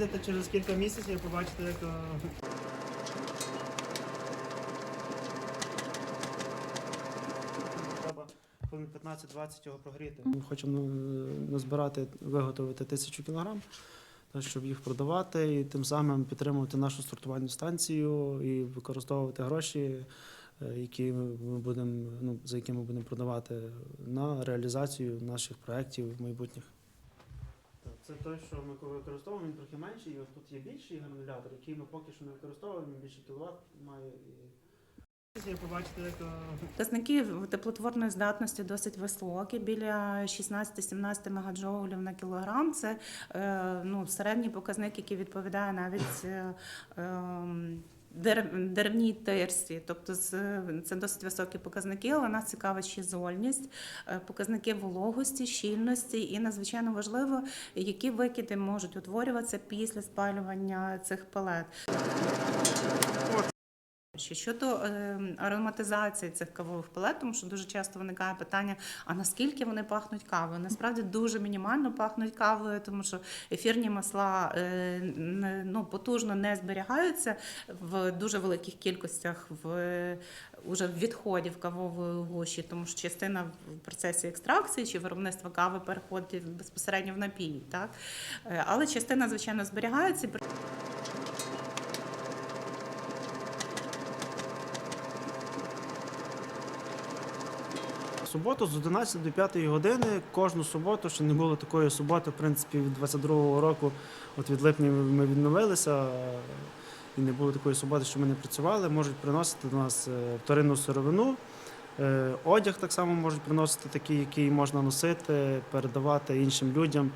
Будете через кілька місяців побачите, як е, треба хвилин 15-20 його прогріти. Ми хочемо е, назбирати, виготовити тисячу кілограм, щоб їх продавати і тим самим підтримувати нашу сортувальну станцію і використовувати гроші, е, які ми будемо, ну, за які ми будемо продавати на реалізацію наших проєктів майбутніх. Це той, що ми використовуємо, він трохи менший, і ось тут є більший гранулятор, який ми поки що не використовуємо, він більше кіловат має. Як е, Показники теплотворної здатності досить високі, біля 16-17 мегаджоулів на кілограм. Це е, ну, середній показник, який відповідає навіть е, ем, деревній терсі, Тобто це досить високі показники, але нас цікавить ще зольність, е, показники вологості, щільності і надзвичайно важливо, які викиди можуть утворюватися після спалювання цих палет. Ще Щодо е, ароматизації цих кавових пелет, тому що дуже часто виникає питання: а наскільки вони пахнуть кавою? Насправді дуже мінімально пахнуть кавою, тому що ефірні масла е, ну, потужно не зберігаються в дуже великих кількостях в уже відходів кавової гущі, тому що частина в процесі екстракції чи виробництва кави переходить безпосередньо в напій. Так? Е, Але частина, звичайно, зберігається. Суботу з 11 до 5 години кожну суботу, ще не було такої суботи, в принципі, від 22-го року, от від липня ми відновилися. е, І не було такої суботи, що ми не працювали. Можуть приносити до нас е, вторинну сировину. Е, Одяг так само можуть приносити такий, який можна носити, передавати іншим людям.